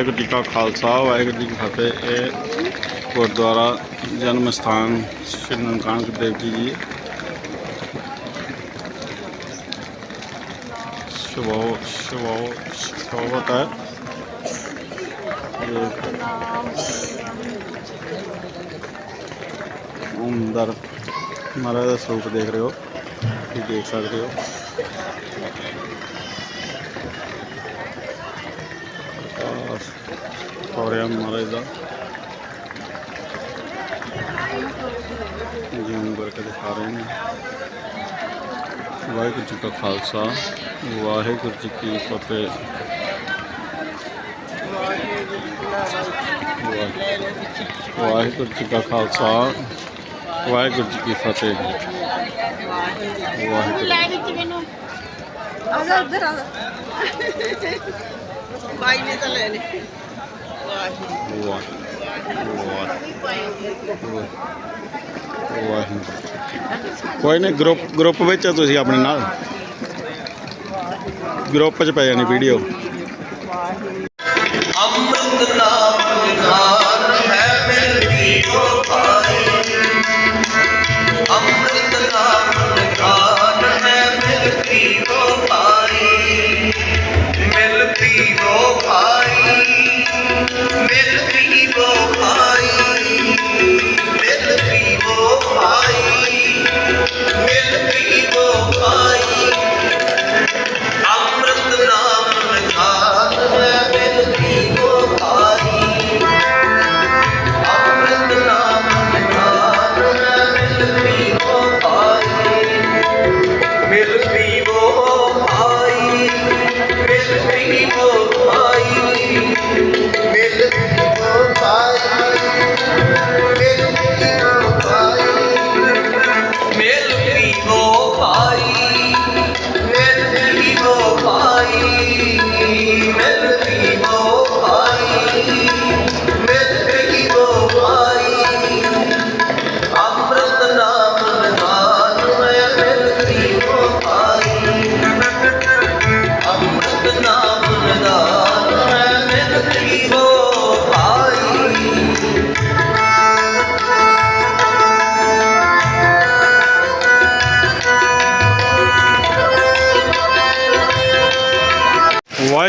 ਵਾਹਿਗੁਰੂ ਜੀ ਕਾ ਖਾਲਸਾ, ਵਾਹਿਗੁਰੂ ਜੀ ਕੀ ਫਤਿਹ। ਇਹ ਗੁਰਦੁਆਰਾ ਜਨਮ ਸਥਾਨ ਸ਼੍ਰੀ ਨਨਕਾਣਾ ਦੇਵ ਜੀ ਜੀ। ਸ਼ਿਵੋ ਸ਼ਿਵੋ ਸ਼ੋਭਤ ਹੈ। ਅੰਦਰ ਮਹਾਰਾਜ ਦਾ ਸਰੂਪ ਦੇਖ ਰਹੇ ਹੋ। ਤੁਸੀਂ ਦੇਖ ਸਕਦੇ ਹੋ। शौर्या महाराजा जूम करके दिखा रहे हैं। वाहगुरु जी का खालसा। वाहगुरु जी की फतेह। वाहगुरु जी का खालसा। वाहगुरु जी की फतेह। वाहगुरु। भाई ने तो ले ਵਾਹਿਗੁਰੂ ਵਾਹਿਗੁਰੂ ਵਾਹਿਗੁਰੂ ਕੋਈ ਨਹੀਂ, ਗਰੁੱਪ ਗਰੁੱਪ ਵਿੱਚ ਤੁਸੀਂ ਆਪਣੇ ਨਾਲ। ਗਰੁੱਪ 'ਚ ਪੈ ਜਾਣੀ ਵੀਡੀਓ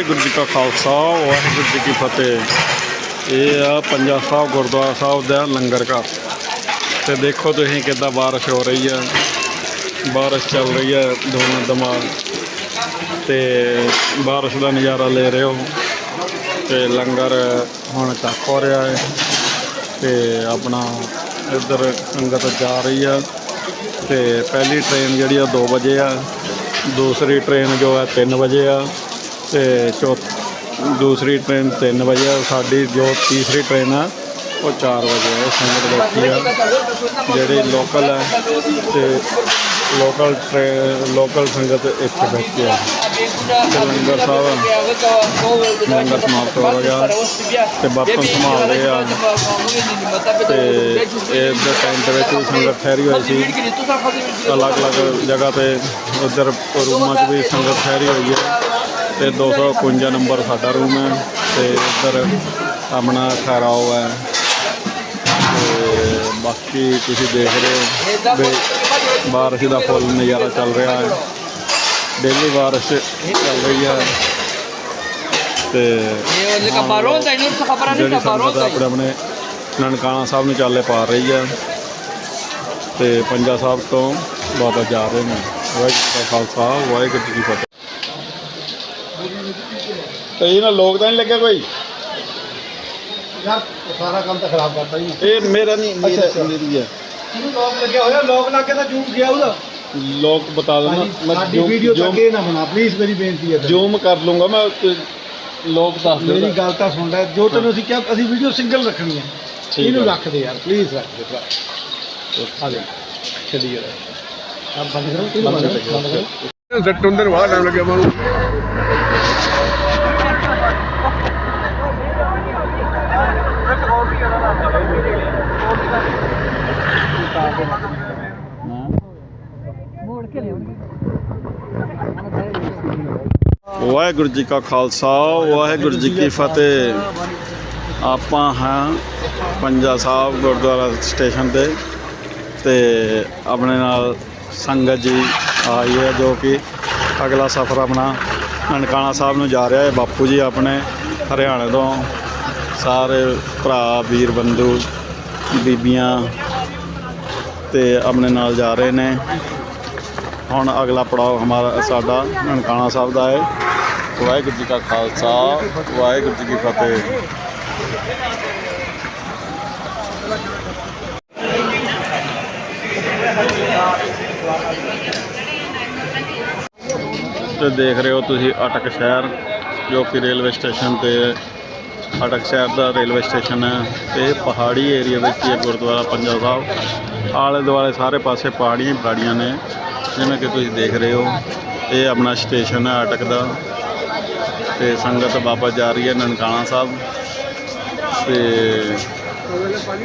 ਵਾਹਿਗੁਰੂ ਜੀ ਕਾ ਖਾਲਸਾ, ਵਾਹਿਗੁਰੂ ਜੀ ਕੀ ਫਤਿਹ। ਇਹ ਆ ਪੰਜਾ ਸਾਹਿਬ ਗੁਰਦੁਆਰਾ ਸਾਹਿਬ ਦਾ ਲੰਗਰ ਘਰ। ਤੇ ਦੇਖੋ ਤੁਸੀਂ ਕਿੱਦਾਂ ਬਾਰਿਸ਼ ਹੋ ਰਹੀ ਆ। ਬਾਰਿਸ਼ ਚੱਲ ਰਹੀ ਹੈ ਦੋਨਾਂ ਦਿਮਾਗ ਤੇ ਬਾਰਿਸ਼ ਦਾ ਨਜ਼ਾਰਾ ਲੈ ਰਹੇ ਹੋ। ਤੇ ਲੰਗਰ ਹੁਣ ਚੱਕ ਹੋ ਰਿਹਾ ਹੈ। ਤੇ ਆਪਣਾ ਇੱਧਰ ਸੰਗਤ ਜਾ ਰਹੀ ਆ। ਤੇ ਪਹਿਲੀ ਟ੍ਰੇਨ ਜਿਹੜੀ ਆ 2 ਵਜੇ ਆ। ਦੂਸਰੀ ਟ੍ਰੇਨ ਜੋ ਹੈ 3 ਵਜੇ ਆ। ਤੇ ਚੌ ਦੂਸਰੀ ਟ੍ਰੇਨ 3 ਵਜੇ ਆ। ਸਾਡੀ ਜੋ ਤੀਸਰੀ ਟ੍ਰੇਨ ਆ, ਉਹ 4 ਵਜੇ ਆ। ਸੰਗਤ ਬੈਠੀ ਆ। ਜਿਹੜੇ ਲੋਕਲ ਆ ਤੇ ਲੋਕਲ ਟ੍ਰੇਨ ਲੋਕਲ ਸੰਗਤ ਇੱਥੇ ਬੈਠੀ ਆ। ਲੰਗਰ ਸਾਹਿਬ ਲੰਗਰ ਸਮਾਪਤ ਹੋ ਗਿਆ। ਤੇ ਬਰਤਨ ਸੰਭਾਲ ਰਹੇ ਆ। ਤੇ ਇਹ ਦੇ ਟੈਂਟ ਵਿੱਚ ਵੀ ਸੰਗਤ ਠਹਿਰੀ ਹੋਈ ਸੀ। ਅਲੱਗ-ਅਲੱਗ ਜਗ੍ਹਾ ਤੇ ਉਧਰ ਰੂਮਾਂ 'ਚ ਵੀ ਸੰਗਤ ਠਹਿਰੀ ਹੋਈ ਹੈ ਤੇ 251 ਨੰਬਰ ਸਾਡਾ ਰੂਮ ਹੈ ਤੇ ਇੱਧਰ ਆਪਣਾ ਠਹਿਰਾਓ ਹੈ। ਤੇ ਬਾਕੀ ਤੁਸੀਂ ਦੇਖ ਰਹੇ ਹੋ ਵੀ ਬਾਰਿਸ਼ ਦਾ ਫੁੱਲ ਨਜ਼ਾਰਾ ਚੱਲ ਰਿਹਾ ਹੈ। ਡੇਲੀ ਬਾਰਿਸ਼ ਚੱਲ ਰਹੀ ਹੈ। ਤੇ ਇਹ ਕਬਾਰੋਂ ਤਾਂ ਇਹਨੂੰ ਖਬਰਾਂ ਨਹੀਂ ਆਪਣੇ ਆਪਣੇ ਨਨਕਾਣਾ ਸਾਹਿਬ ਨੂੰ ਚਾਲੇ ਪਾ ਰਹੀ ਹੈ। ਤੇ ਪੰਜਾ ਸਾਹਿਬ ਤੋਂ ਬਾਬਾ ਜਾ ਰਹੇ ਨੇ। ਵਾਹਿਗੁਰੂ ਜੀ ਕਾ ਖਾਲਸਾ ਵਾਹਿਗੁਰੂ ਜੀ ਕੀ ਫਤਿਹ। ਤੇ ਇਹਨਾਂ ਲੋਕ ਤਾਂ ਨਹੀਂ ਲੱਗਿਆ ਕੋਈ? ਯਾਰ ਸਾਰਾ ਕੰਮ ਤਾਂ ਖਰਾਬ ਕਰਤਾ ਜੀ। ਇਹ ਮੇਰਾ ਨਹੀਂ ਮੇਰਾ ਅੱਛਾ। ਮੇਰੀ ਹੈ ਲੋਕ ਲੱਗਿਆ ਹੋਇਆ ਲੋਕ ਲਾ ਕੇ ਤਾਂ ਜੂਮ ਗਿਆ ਉਹਦਾ। ਲੋਕ ਬਤਾ ਦੇਣਾ ਮੈਂ ਸਾਡੀ ਜ਼ੂਮ- ਵੀਡੀਓ ਜ਼ੂਮ- ਤੱਕ ਇਹ ਨਾ ਬਣਾ ਪਲੀਜ਼ ਮੇਰੀ ਬੇਨਤੀ ਹੈ। ਤੈਨੂੰ। ਜ਼ੂਮ ਕਰ ਲੂੰਗਾ ਮੈਂ ਤੇ ਲੋਕ ਦੱਸ ਮੇਰੀ ਦੇ ਗੱਲ ਤਾਂ ਸੁਣ ਲੈ ਜੋ ਤੈਨੂੰ ਅਸੀਂ ਕਿਹਾ ਅਸੀਂ ਵੀਡੀਓ ਸਿੰਗਲ ਰੱਖਣੀ ਹੈ। ਇਹਨੂੰ। ਰੱਖ ਦੇ ਯਾਰ ਪਲੀਜ਼ ਰੱਖ ਦੇ ਭਰਾ। ਆ ਜਾ ਚੱਲੀਏ। ਆ ਬੰਦ ਕਰੋ ਤੂੰ ਬੰਦ ਕਰੋ ਬੰਦ ਕਰੋ। ਸੱਟ ਹੁੰਦੇ ਨੂੰ ਬੜਾ ਟਾਈਮ ਲੱਗਿਆ ਵਾਹਿਗੁਰੂ ਜੀ ਕਾ ਖਾਲਸਾ ਵਾਹਿਗੁਰੂ ਜੀ ਕੀ ਫਤਿਹ। ਆਪਾਂ ਹਾਂ ਪੰਜਾ ਸਾਹਿਬ ਗੁਰਦੁਆਰਾ ਸਟੇਸ਼ਨ ਤੇ ਤੇ ਆਪਣੇ ਨਾਲ ਸੰਗਤ ਜੀ ਆਈ ਹੈ ਜੋ ਕਿ ਅਗਲਾ ਸਫ਼ਰ ਆਪਣਾ ਨਨਕਾਣਾ ਸਾਹਿਬ ਨੂੰ ਜਾ ਰਿਹਾ ਹੈ। ਬਾਪੂ ਜੀ ਆਪਣੇ ਹਰਿਆਣੇ ਤੋਂ ਸਾਰੇ ਭਰਾ ਵੀਰ ਬੰਧੂ ਬੀਬੀਆਂ ਤੇ ਆਪਣੇ ਨਾਲ ਜਾ ਰਹੇ ਨੇ। ਹੁਣ ਅਗਲਾ ਪੜਾਅ ਹਮਾਰਾ, ਸਾਡਾ ਨਨਕਾਣਾ ਸਾਹਿਬ ਦਾ ਹੈ। ਵਾਹਿਗੁਰੂ ਜੀ ਕਾ ਖਾਲਸਾ, ਵਾਹਿਗੁਰੂ ਜੀ ਕੀ ਫਤਿਹ। ਤੇ ਦੇਖ ਰਹੇ ਹੋ ਤੁਸੀਂ ਅਟਕ ਸ਼ਹਿਰ, ਜੋ ਕਿ ਰੇਲਵੇ ਸਟੇਸ਼ਨ ਤੇ ਅਟਕ ਸ਼ਹਿਰ ਦਾ ਰੇਲਵੇ ਸਟੇਸ਼ਨ ਹੈ ਤੇ ਪਹਾੜੀ ਏਰੀਆ ਵਿੱਚ ਹੀ ਹੈ ਗੁਰਦੁਆਰਾ ਪੰਜਾ ਸਾਹਿਬ ਆਲੇ ਦੁਆਲੇ ਸਾਰੇ ਪਾਸੇ ਪਹਾੜੀਆਂ ਹੀ ਪਹਾੜੀਆਂ ਨੇ ਜਿਵੇਂ ਕਿ ਤੁਸੀਂ ਦੇਖ ਰਹੇ ਹੋ ਇਹ ਆਪਣਾ ਸਟੇਸ਼ਨ ਹੈ ਅਟਕ ਦਾ ਤੇ ਸੰਗਤ ਵਾਪਸ ਜਾ ਰਹੀ ਹੈ ਨਨਕਾਣਾ ਸਾਹਿਬ ਤੇ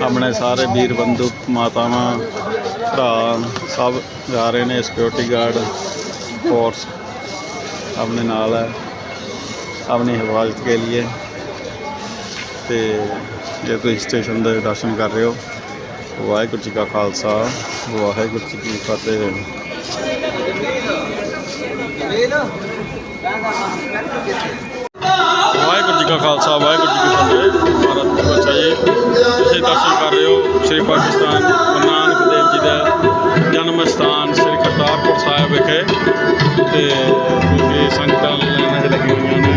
ਆਪਣੇ ਸਾਰੇ ਵੀਰ ਬੰਧੂ ਮਾਤਾਵਾਂ ਭਰਾ ਸਭ ਜਾ ਰਹੇ ਨੇ ਸਿਕਿਉਰਿਟੀ ਗਾਰਡ ਫੋਰਸ अपने नाल है अपनी हिफाजत के लिए ਤੇ ਜੇ ਤੁਸੀਂ ਸਟੇਸ਼ਨ ਦੇ ਦਰਸ਼ਨ ਕਰ ਰਹੇ ਹੋ, ਵਾਹਿਗੁਰੂ ਜੀ ਕਾ ਖਾਲਸਾ, ਵਾਹਿਗੁਰੂ ਜੀ ਕੀ ਫਤਿਹ। ਵਾਹਿਗੁਰੂ ਜੀ ਕਾ ਖਾਲਸਾ, ਵਾਹਿਗੁਰੂ ਜੀ ਕੀ ਫਤਿਹ। ਭਾਰਤ ਦੇ ਬੱਚਾ ਜੀ। ਤੁਸੀਂ ਦਰਸ਼ਨ ਕਰ ਰਹੇ ਹੋ ਸ੍ਰੀ ਪਾਕਿਸਤਾਨ ਗੁਰੂ ਨਾਨਕ ਦੇਵ ਜੀ ਦਾ ਜਨਮ ਸਥਾਨ ਸ੍ਰੀ ਕਰਤਾਰਪੁਰ ਸਾਹਿਬ ਵਿਖੇ। ਤੇ ਤੁਸੀਂ ਸੰਗਤਾਂ ਲਾਈਨਾਂ 'ਚ ਹੋਈਆਂ ਨੇ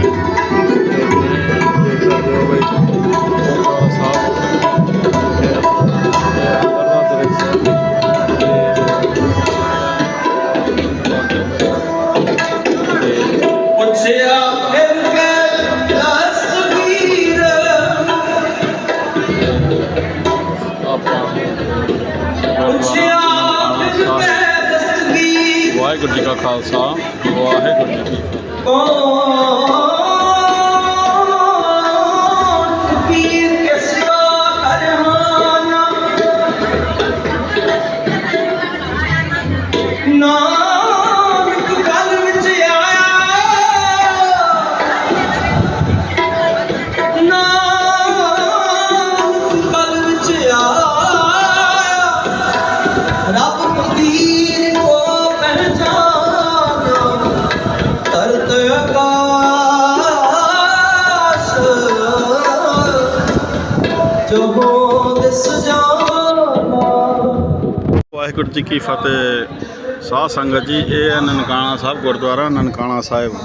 ਵਾਹਿਗੁਰੂ ਜੀ ਕੀ ਫਤਿਹ। ਸਾਧ ਸੰਗਤ ਜੀ, ਇਹ ਹੈ ਨਨਕਾਣਾ ਸਾਹਿਬ ਗੁਰਦੁਆਰਾ, ਨਨਕਾਣਾ ਸਾਹਿਬ।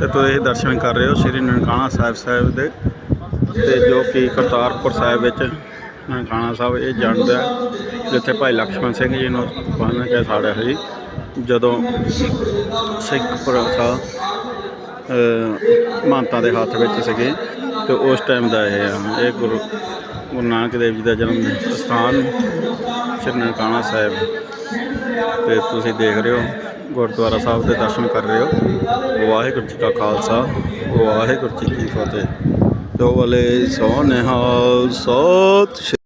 ਤੇ ਤੁਸੀਂ ਦਰਸ਼ਨ ਕਰ ਰਹੇ ਹੋ ਸ੍ਰੀ ਨਨਕਾਣਾ ਸਾਹਿਬ ਸਾਹਿਬ ਦੇ। ਤੇ ਜੋ ਕਿ ਕਰਤਾਰਪੁਰ ਸਾਹਿਬ ਵਿੱਚ ਨਨਕਾਣਾ ਸਾਹਿਬ, ਇਹ ਜਾਣਦਾ ਜਿੱਥੇ ਭਾਈ ਲਕਸ਼ਮਣ ਸਿੰਘ ਜੀ ਨੂੰ ਪਾਣਾ ਕੇ ਸਾੜਿਆ ਸੀ। ਜਦੋਂ ਸਿੱਖ ਪ੍ਰਥਾ ਮਾਨਤਾ ਦੇ ਹੱਥ ਵਿੱਚ ਸੀਗੇ, ਤੇ ਉਸ ਟਾਈਮ ਦਾ ਇਹ ਹੈ ਇਹ ਗੁਰੂ ਗੁਰੂ ਨਾਨਕ ਦੇਵ ਜੀ ਦਾ ਜਨਮ ਸਥਾਨ ਸ਼੍ਰੀ ਨਨਕਾਣਾ ਸਾਹਿਬ। ਤੇ ਤੁਸੀਂ ਦੇਖ ਰਹੇ ਹੋ, ਗੁਰਦੁਆਰਾ ਸਾਹਿਬ ਦੇ ਦਰਸ਼ਨ ਕਰ ਰਹੇ ਹੋ। ਵਾਹਿਗੁਰੂ ਜੀ ਕਾ ਖਾਲਸਾ, ਵਾਹਿਗੁਰੂ ਜੀ ਕੀ ਫਤਿਹ। ਜੋ ਵਾਲੇ ਸੋਨਿਹਾਲ ਸਤ ਸ਼੍ਰੀ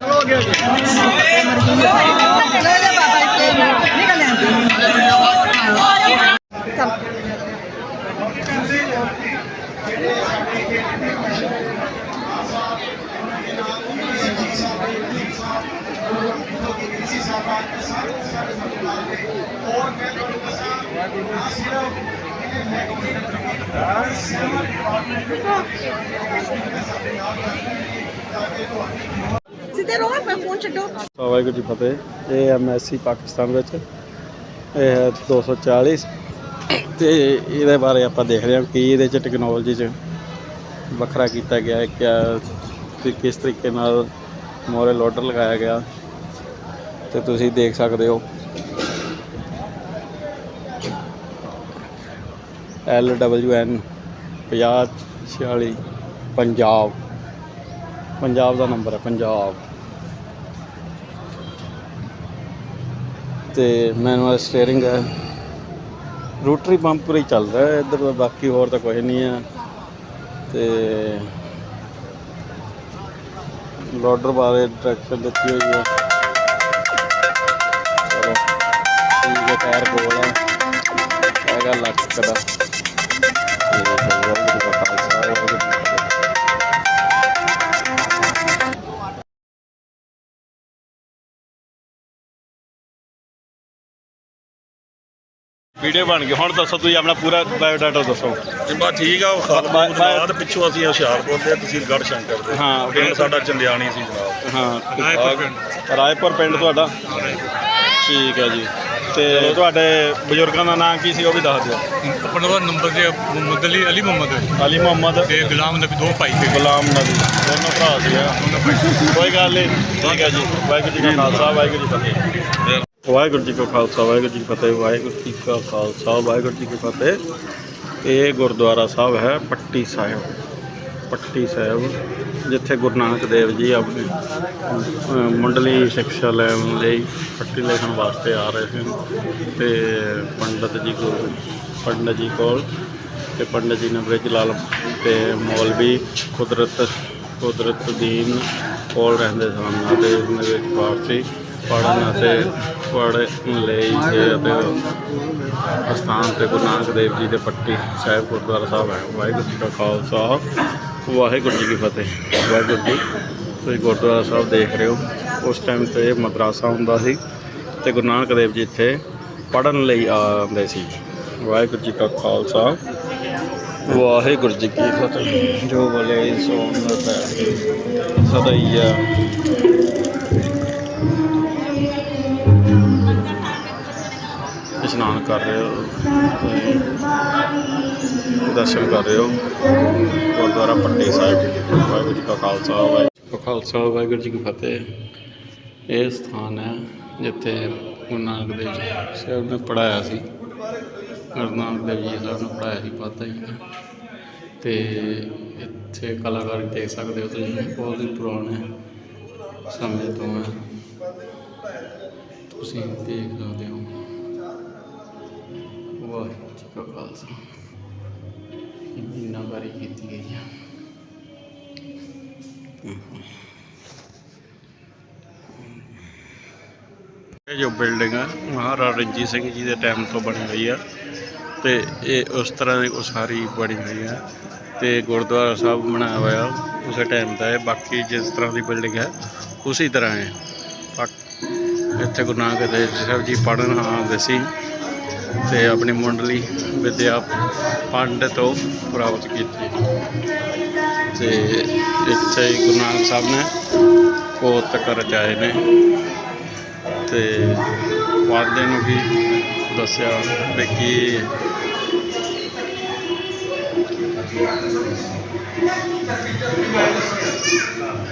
ਸਿੱਧੇ ਰਹੋ ਮੈਂ ਫੋਨ ਛੱਡੋ। ਵਾਹਿਗੁਰੂ ਜੀ, ਫਤਿਹ। ਇਹ ਐਮਐਸਸੀ ਪਾਕਿਸਤਾਨ ਵਿੱਚ। ਇਹ ਹੈ 240 ਤੇ ਇਹਦੇ ਬਾਰੇ ਆਪਾਂ ਦੇਖ ਰਹੇ ਹਾਂ ਕਿ ਇਹਦੇ ਚ ਟੈਕਨੋਲੋਜੀ ਚ ਵੱਖਰਾ ਕੀਤਾ ਗਿਆ ਹੈ ਕਿਆ ਕਿਸ ਤਰੀਕੇ ਨਾਲ ਮੋਰੇ ਲੋਡਰ ਲਗਾਇਆ ਗਿਆ। ਤੇ ਤੁਸੀਂ ਦੇਖ ਸਕਦੇ ਹੋ। L W N 50 46 Punjab. Punjab ਦਾ ਨੰਬਰ ਹੈ, ਪੰਜਾਬ। ਤੇ ਮੈਨੂਅਲ ਸਟੀਅਰਿੰਗ ਹੈ। ਰੋਟਰੀ ਪੰਪ ਪੂਰਾ ਹੀ ਚੱਲ ਰਿਹਾ ਹੈ, ਇੱਧਰ ਤਾਂ ਬਾਕੀ ਹੋਰ ਤਾਂ ਕੁਝ ਨਹੀਂ ਹੈ। ਤੇ ਲੋਡਰ ਬਾਰੇ ਡਾਇਰੈਕਸ਼ਨ ਦਿੱਤੀ ਹੋਈ ਹੈ। ਚਲੋ, ਠੀਕ ਟਾਇਰ ਕੋਲ ਹੈ ਕਦਾ ਤੇ ਵਾਹਿਗੁਰੂ ਵੀਡੀਓ ਬਣ ਗਈ। ਹੁਣ ਦੱਸੋ ਤੁਸੀਂ ਆਪਣਾ ਪੂਰਾ ਬਾਇਓਡਾਟਾ ਦੱਸੋ। ਤੇ ਬਸ ਠੀਕ ਆ ਉਹ ਖਾਲ ਬਾ- ਬਾ- ਬਾਅਦ ਪਿੱਛੋਂ ਅਸੀਂ ਹੁਸ਼ਿਆਰਪੁਰ ਦੇ ਤਹਿਸੀਲ ਗੜ੍ਹ ਸ਼ੰਕਰ ਦੇ। ਹਾਂ, ਪਿੰਡ ਸਾਡਾ ਚੰਦਿਆਣੀ ਸੀ ਜਨਾਬ। ਹਾਂ ਰਾਏਪੁਰ ਪਿੰਡ। ਰਾਏਪੁਰ ਪਿੰਡ ਤੁਹਾਡਾ? ਠੀਕ ਹੈ ਜੀ। ਤੇ ਤੁਹਾਡੇ ਬਜ਼ੁਰਗਾਂ ਦਾ ਨਾਮ ਕੀ ਸੀ ਉਹ ਵੀ ਦੱਸ ਦਿਓ। ਆਪਣਾ ਨੰਬਰ ਤੇ ਮੁਹੰਮਦ ਅਲੀ ਅਲੀ ਮੁਹੰਮਦ। ਅਲੀ ਮੁਹੰਮਦ। ਤੇ ਗੁਲਾਮ ਨਬੀ ਦੋ ਭਾਈ ਤੇ ਗੁਲਾਮ ਨਬੀ। ਦੋਨੋਂ ਭਰਾ ਸੀਗਾ। ਕੋਈ ਗੱਲ ਨਹੀਂ ਠੀਕ ਹੈ ਜੀ। ਵਾਹਿਗੁਰੂ ਜੀ ਕਾ ਖਾਲਸਾ ਵਾਹਿਗੁਰੂ ਜੀ ਕੀ ਫਤਿਹ। ਵਾਹਿਗੁਰੂ ਜੀ ਕਾ ਖਾਲਸਾ, ਵਾਹਿਗੁਰੂ ਜੀ ਕੀ ਫਤਿਹ, ਵਾਹਿਗੁਰੂ ਜੀ ਕਾ ਖਾਲਸਾ, ਵਾਹਿਗੁਰੂ ਜੀ ਕੀ ਫਤਿਹ। ਇਹ ਗੁਰਦੁਆਰਾ ਸਾਹਿਬ ਹੈ ਪੱਟੀ ਸਾਹਿਬ ਪੱਟੀ ਸਾਹਿਬ, ਜਿੱਥੇ ਗੁਰੂ ਨਾਨਕ ਦੇਵ ਜੀ ਆਪਣੇ ਮੁੰਡਲੀ ਸਿੱਖਿਆ ਲੈਣ ਲਈ ਪੱਟੀ ਲਿਖਣ ਵਾਸਤੇ ਆ ਰਹੇ ਸਨ ਤੇ ਪੰਡਤ ਜੀ ਕੋਲ, ਪੰਡਤ ਜੀ ਕੋਲ ਤੇ ਪੰਡਤ ਜੀ ਨੇ ਬ੍ਰਿਜ ਲਾਲ ਤੇ ਮੌਲਵੀ ਕੁਦਰਤ ਕੁਦਰਤ ਦੀਨ ਕੋਲ ਰਹਿੰਦੇ ਸਨ। ਅਤੇ ਉਹਨਾਂ ਵਿੱਚ ਫਾਰਸੀ ਪੜ੍ਹਨ ਅਤੇ ਪੜ੍ਹਨ ਲਈ ਤੇ ਅਤੇ ਅਸਥਾਨ ਤੇ ਗੁਰੂ ਨਾਨਕ ਦੇਵ ਜੀ ਦੇ ਪੱਟੀ ਸਾਹਿਬ ਗੁਰਦੁਆਰਾ ਸਾਹਿਬ ਹੈ। ਵਾਹਿਗੁਰੂ ਜੀ ਕਾ ਖਾਲਸਾ, ਵਾਹਿਗੁਰੂ ਜੀ ਕੀ ਫਤਿਹ। ਵਾਹਿਗੁਰੂ ਜੀ, ਤੁਸੀਂ ਗੁਰਦੁਆਰਾ ਸਾਹਿਬ ਦੇਖ ਰਹੇ ਹੋ। ਉਸ ਟਾਈਮ ਤੇ ਮਦਰਾਸਾ ਹੁੰਦਾ ਸੀ ਤੇ ਗੁਰੂ ਨਾਨਕ ਦੇਵ ਜੀ ਇੱਥੇ ਪੜ੍ਹਨ ਲਈ ਆਉਂਦੇ ਸੀ। ਵਾਹਿਗੁਰੂ ਜੀ ਕਾ ਖਾਲਸਾ, ਵਾਹਿਗੁਰੂ ਜੀ ਕੀ ਫਤਿਹ। ਜੋ ਬੋਲੇ ਸੋ ਨਰਤਾ ਸਦਾ ਕਰ ਰਹੇ ਹੋ, ਤੁਸੀਂ ਦਰਸ਼ਨ ਕਰ ਰਹੇ ਹੋ। ਗੁਰਦੁਆਰਾ ਪੱਟੀ ਸਾਹਿਬ ਵਾਹਿਗੁਰੂ ਜੀ ਕਾ ਖਾਲਸਾ, ਵਾਹਿਗੁਰੂ ਜੀ ਕਾ ਖਾਲਸਾ, ਵਾਹਿਗੁਰੂ ਜੀ ਕੀ ਫਤਿਹ। ਇਹ ਸਥਾਨ ਹੈ ਜਿੱਥੇ ਗੁਰੂ ਨਾਨਕ ਦੇਵ ਜੀ ਸਾਹਿਬ ਨੇ ਪੜਾਇਆ ਸੀ। ਗੁਰੂ ਨਾਨਕ ਦੇਵ ਜੀ ਸਾਹਿਬ ਨੇ ਪੜਾਇਆ ਸੀ ਪਤਾ ਜੀ ਨੇ ਤੇ ਇੱਥੇ ਕਲਾਕਾਰੀ ਦੇਖ ਸਕਦੇ ਹੋ ਤੁਸੀਂ, ਬਹੁਤ ਹੀ ਪੁਰਾਣੇ ਸਮੇਂ ਤੋਂ ਹੈ। ਤੁਸੀਂ ਦੇਖ ਸਕਦੇ ਹੋ। ਵਾਹਿਗੁਰੂ ਜੀ ਕਾ ਖਾਲਸਾ। ਇੰਨਾ ਬਾਰੀ ਕੀਤੀ ਗਈ ਹੈ ਇਹ ਜੋ ਬਿਲਡਿੰਗ ਆ, ਮਹਾਰਾਜਾ ਰਣਜੀਤ ਸਿੰਘ ਜੀ ਦੇ ਟਾਈਮ ਤੋਂ ਬਣੀ ਹੋਈ ਆ ਤੇ ਇਹ ਉਸ ਤਰ੍ਹਾਂ ਦੀ ਉਸਾਰੀ ਬਣੀ ਹੋਈ ਹੈ ਤੇ ਗੁਰਦੁਆਰਾ ਸਾਹਿਬ ਬਣਾਇਆ ਹੋਇਆ ਉਸੇ ਟਾਈਮ ਦਾ ਹੈ। ਬਾਕੀ ਜਿਸ ਤਰ੍ਹਾਂ ਦੀ ਬਿਲਡਿੰਗ ਹੈ, ਉਸੇ ਤਰ੍ਹਾਂ ਹੈ। ਬਾਕ- ਇੱਥੇ ਗੁਰੂ ਨਾਨਕ ਦੇਵ ਜੀ ਸਾਹਿਬ ਜੀ ਪੜ੍ਹਨ ਆਉਂਦੇ ਸੀ ਤੇ ਆਪਣੀ ਮੁੰਡਲੀ ਵਿਦਿਆ ਪੰਡਤ ਤੋਂ ਪ੍ਰਾਪਤ ਕੀਤੀ। ਤੇ ਇੱਥੇ ਹੀ ਗੁਰੂ ਨਾਨਕ ਸਾਹਿਬ ਨੇ ਕੋਤਕ ਰਚਾਏ ਨੇ। ਤੇ ਵਾਦੇ ਨੂੰ ਵੀ ਦੱਸਿਆ ਵੀ ਕੀ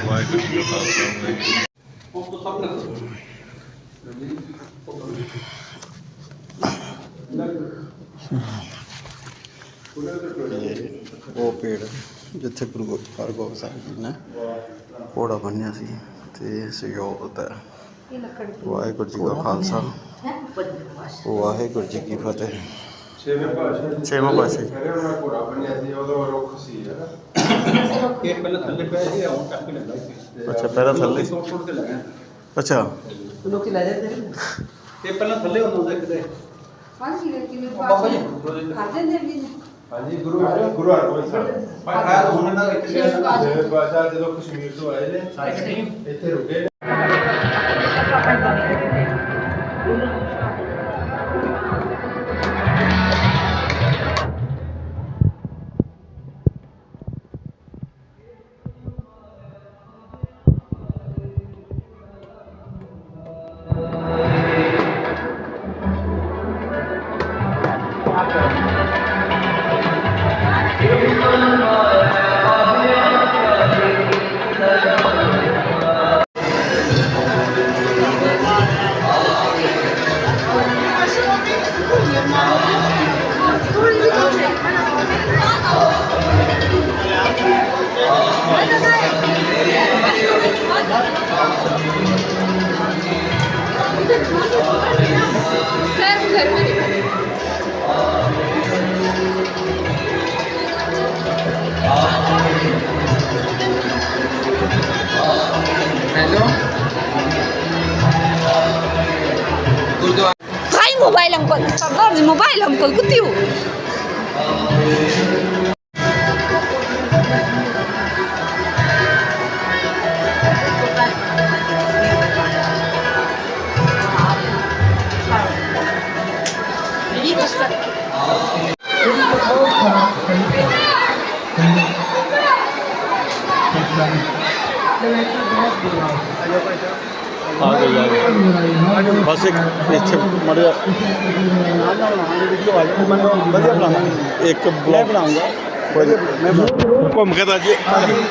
ਵਾਹਿਗੁਰੂ ਜੀ ਕਾ ਖਾਲਸਾ, ਵਾਹਿਗੁਰੂ ਤੇ ਉਹ ਪੇੜ ਜਿੱਥੇ ਗੁਰੂ ਗੋ- ਹਰਗੋਬਿੰਦ ਸਾਹਿਬ ਜੀ ਨੇ ਘੋੜਾ ਬੰਨਿਆ ਸੀ ਤੇ ਸਯੋਤ ਹੈ ਵਾਹਿਗੁਰੂ ਜੀ ਕਾ ਖਾਲਸਾ। ਵਾਹਿਗੁਰੂ ਜੀ ਕੀ ਫਤਿਹ। ਛੇਵੇਂ ਪਾਤਸ਼ਾਹ ਛੇਵਾਂ ਪਾਤਸ਼ਾਹ ਜੀ। ਇਹ। ਪਹਿਲਾਂ ਥੱਲੇ ਪਿਆ ਸੀ ਹੁਣ ਟੱਕ ਲੱਗਾ ਸੀ। ਅੱਛਾ ਪਹਿਲਾਂ ਥੱਲੇ। ਸੁੱਟ ਸੁੱਟ ਕੇ ਲੱਗਾ ਅੱਛਾ। ਲੋਕੀ ਲੈ ਜਾਂਦੇ ਨੇ। ਇਹ ਪਹਿਲਾਂ ਥੱਲੇ ਹੁੰਦਾ ਹੁੰਦਾ ਕਿਤੇ। ਹਾਂਜੀ ਕਿਵੇਂ ਬਾਬਾ ਜੀ ਕਰ ਦਿੰਦੇ ਵੀ ਹਾਂਜੀ ਗੁਰੂ ਗੁਰੂ ਹਰਗੋਬਿੰਦ ਸਾਹਿਬ। ਪਰ ਆਇਆ ਤਾਂ ਹੁਣ ਨਾ ਇੱਕ ਛੇ ਪਾਤਸ਼ਾਹ। ਜਿਹੜੇ ਬਾਦਸ਼ਾਹ ਜਦੋਂ ਕਸ਼ਮੀਰ ਤੋਂ ਆਏ ਨੇ ਇੱਥੇ ਰੁਕੇ ਇੱਕ ਮੈਂ ਬਲੌਕ ਬਣਾਉਂਗਾ ਕੋਈ ਮੈਂ ਘੁੰਮ ਕੇ ਤਾਂ ਜੀ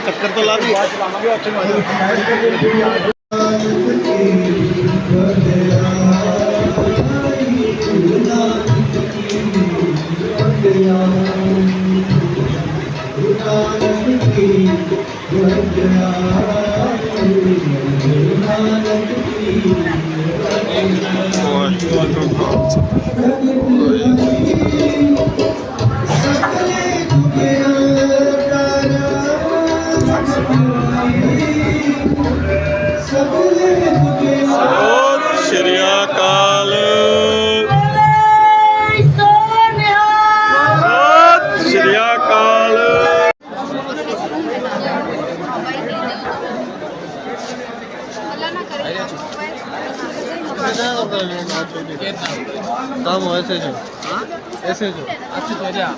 ਚੱਕਰ ਤਾਂ ਲਾ ਦੀ ਬਾਅਦ ਚਲਾਵਾਂਗੇ ਉੱਥੇ ਨੂੰ Estamos, ese yo. ¿Ah? Ese yo. Hace tú allá.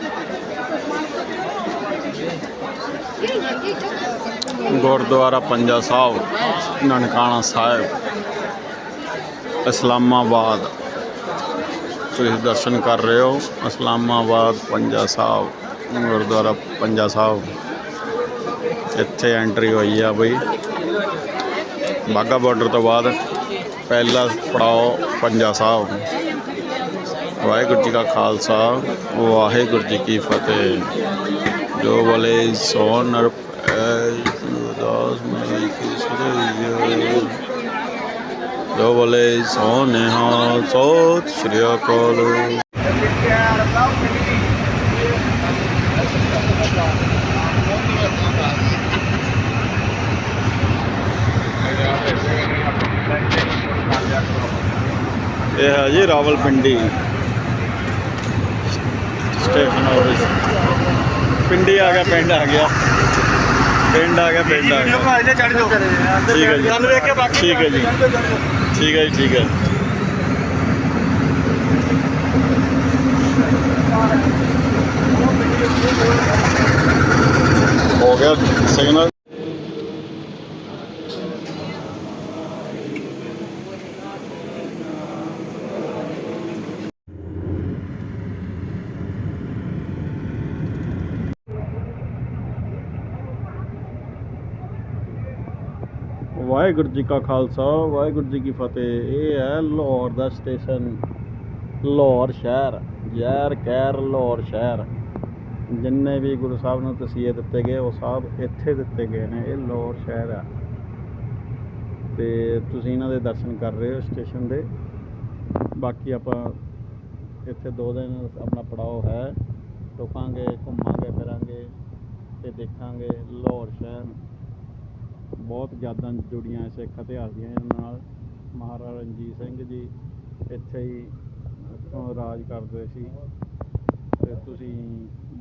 Gurdwara Panja Sahib Nankana Sahib Islamabad ਤੁਸੀਂ ਦਰਸ਼ਨ ਕਰ ਰਹੇ ਹੋ ਇਸਲਾਮਾਬਾਦ ਪੰਜਾ ਸਾਹਿਬ ਗੁਰਦੁਆਰਾ ਪੰਜਾ ਸਾਹਿਬ ਇੱਥੇ ਐਂਟਰੀ ਹੋਈ ਆ ਬਈ ਬਾਗਾ ਬਾਰਡਰ ਤੋਂ ਬਾਅਦ ਪਹਿਲਾ ਪੜਾਓ ਪੰਜਾ ਸਾਹਿਬ ਵਾਹਿਗੁਰੂ ਜੀ ਕਾ ਖਾਲਸਾ, ਵਾਹਿਗੁਰੂ ਜੀ ਕੀ ਫਤਿਹ। ਜੋ ਬਲੇ ਸੋ ਨਰ ਦਾਸ ਮਈ ਕੀ ਸੁਰਈਆ ਜੋ ਬੋਲੇ ਸੋ ਨਿਹਾਲ, ਸੋਤ ਸ਼੍ਰੀ ਅਕਾਲ। ਇਹ ਹੈ ਜੀ ਰਾਵਲਪਿੰਡੀ। ਸਟੇਸ਼ਨ ਆਫਿਸ ਪਿੰਡੀ ਆ ਗਿਆ ਪਿੰਡ ਆ ਗਿਆ ਪਿੰਡ ਆ ਗਿਆ ਪਿੰਡ ਆ ਗਿਆ ਇਹਨੇ ਚੜ ਜਾਓ ਠੀਕ ਹੈ ਜੀ ਤੁਹਾਨੂੰ ਵੇਖ ਕੇ ਬਾਕੀ ਠੀਕ ਹੈ ਜੀ ਠੀਕ ਹੈ ਜੀ ਠੀਕ ਹੈ ਹੋ ਗਿਆ ਸਿਗਨਲ ਵਾਹਿਗੁਰੂ ਜੀ ਕਾ ਖਾਲਸਾ, ਵਾਹਿਗੁਰੂ ਜੀ ਕੀ ਫਤਿਹ। ਇਹ ਹੈ ਲਾਹੌਰ ਦਾ ਸਟੇਸ਼ਨ, ਲਾਹੌਰ ਸ਼ਹਿਰ, ਜ਼ਹਿਰ ਕਹਿਰ ਲਾਹੌਰ ਸ਼ਹਿਰ। ਜਿੰਨੇ ਵੀ ਗੁਰੂ ਸਾਹਿਬ ਨੂੰ ਤਸੀਹੇ ਦਿੱਤੇ ਗਏ, ਉਹ ਸਾਹਿਬ ਇੱਥੇ ਦਿੱਤੇ ਗਏ ਨੇ। ਇਹ ਲਾਹੌਰ ਸ਼ਹਿਰ ਆ। ਤੇ ਤੁਸੀਂ ਇਹਨਾਂ ਦੇ ਦਰਸ਼ਨ ਕਰ ਰਹੇ ਹੋ ਸਟੇਸ਼ਨ ਦੇ। ਬਾਕੀ ਆਪਾਂ ਇੱਥੇ ਦੋ ਦਿਨ ਆਪਣਾ ਪੜਾਓ ਹੈ। ਰੁਕਾਂਗੇ, ਘੁੰਮਾਂਗੇ, ਫਿਰਾਂਗੇ ਤੇ ਦੇਖਾਂਗੇ ਲਾਹੌਰ ਸ਼ਹਿਰ। ਬਹੁਤ ਯਾਦਾਂ ਜੁੜੀਆਂ ਸਿੱਖ ਇਤਿਹਾਸ ਦੀਆਂ ਇਹਨਾਂ ਨਾਲ। ਮਹਾਰਾਜਾ ਰਣਜੀਤ ਸਿੰਘ ਜੀ ਇੱਥੇ ਹੀ ਰਾਜ ਕਰਦੇ ਸੀ। ਤੇ ਤੁਸੀਂ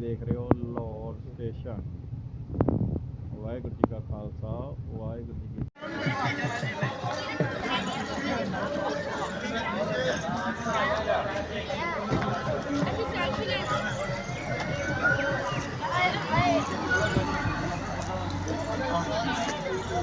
ਦੇਖ ਰਹੇ ਹੋ ਲਾਹੌਰ ਸਟੇਸ਼ਨ। ਵਾਹਿਗੁਰੂ ਜੀ ਕਾ ਖਾਲਸਾ, ਵਾਹਿਗੁਰੂ ਜੀ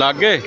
ਲੱਗ। ਗਏ ਜੀ।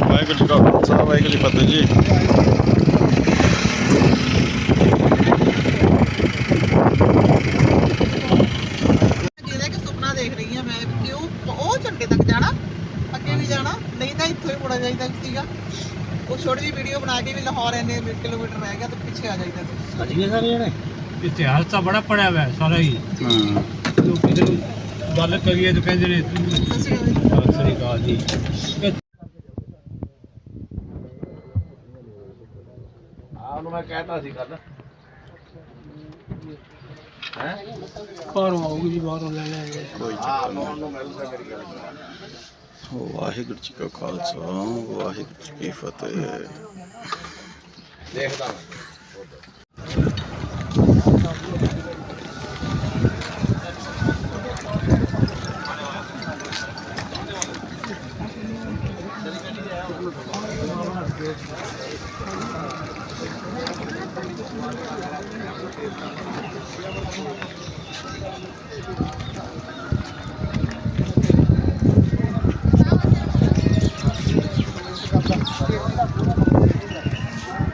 ਵਾਹਿਗੁਰੂ ਜੀ ਕਾ ਖਾਲਸਾ ਵਾਹਿਗੁਰੂ ਜੀ ਕੀ ਫਤਿਹ ਜੀ। ਜਿਹਦਾ ਕਿ ਸੁਪਨਾ ਦੇਖ ਰਹੀ ਹਾਂ ਮੈਂ ਉਹ ਝੰਡੇ ਤੱਕ ਜਾਣਾ ਅੱਗੇ ਵੀ ਜਾਣਾ ਨਹੀਂ ਤਾਂ ਇੱਥੋਂ ਹੀ ਮੁੜਨਾ ਚਾਹੀਦਾ ਸੀਗਾ। ਉਹ ਛੋਟੀ ਜਿਹੀ ਵੀਡੀਓ ਬਣਾ ਕੇ ਵੀ ਲਾਹੌਰ ਇੰਨੇ ਕਿਲੋਮੀਟਰ ਰਹਿ ਗਿਆ ਤੇ ਪਿੱਛੇ ਆ ਜਾਈਦਾ ਸੀ। ਅਜੀਏ ਸਾਰੇ ਜਣੇ ਇਤਿਹਾਸ ਤਾਂ ਬੜਾ ਪੜਿਆ ਹੋਇਆ ਸਾਰਾ ਹੀ। ਹਾਂ। ਲੋਕੀ ਜਦੋਂ ਗੱਲ ਕਰੀਏ ਤਾਂ ਕਹਿੰਦੇ ਨੇ ਸਤਿ ਸ਼੍ਰੀ ਅਕਾਲ ਜੀ। ਆ ਉਹਨੂੰ ਮੈਂ ਕਹਿਤਾ ਸੀ ਕੱਲ ਬਾਹਰੋਂ ਆਊਗੀ ਜੀ ਬਾਹਰੋਂ ਲੈ ਲੈਣਗੇ ਕੋਈ ਮੇਰੀ ਗੱਲ। ਵਾਹਿਗੁਰੂ ਜੀ ਕਾ ਖਾਲਸਾ ਵਾਹਿਗੁਰੂ ਜੀ ਕੀ ਫਤਿਹ। ਦੇਖਦਾ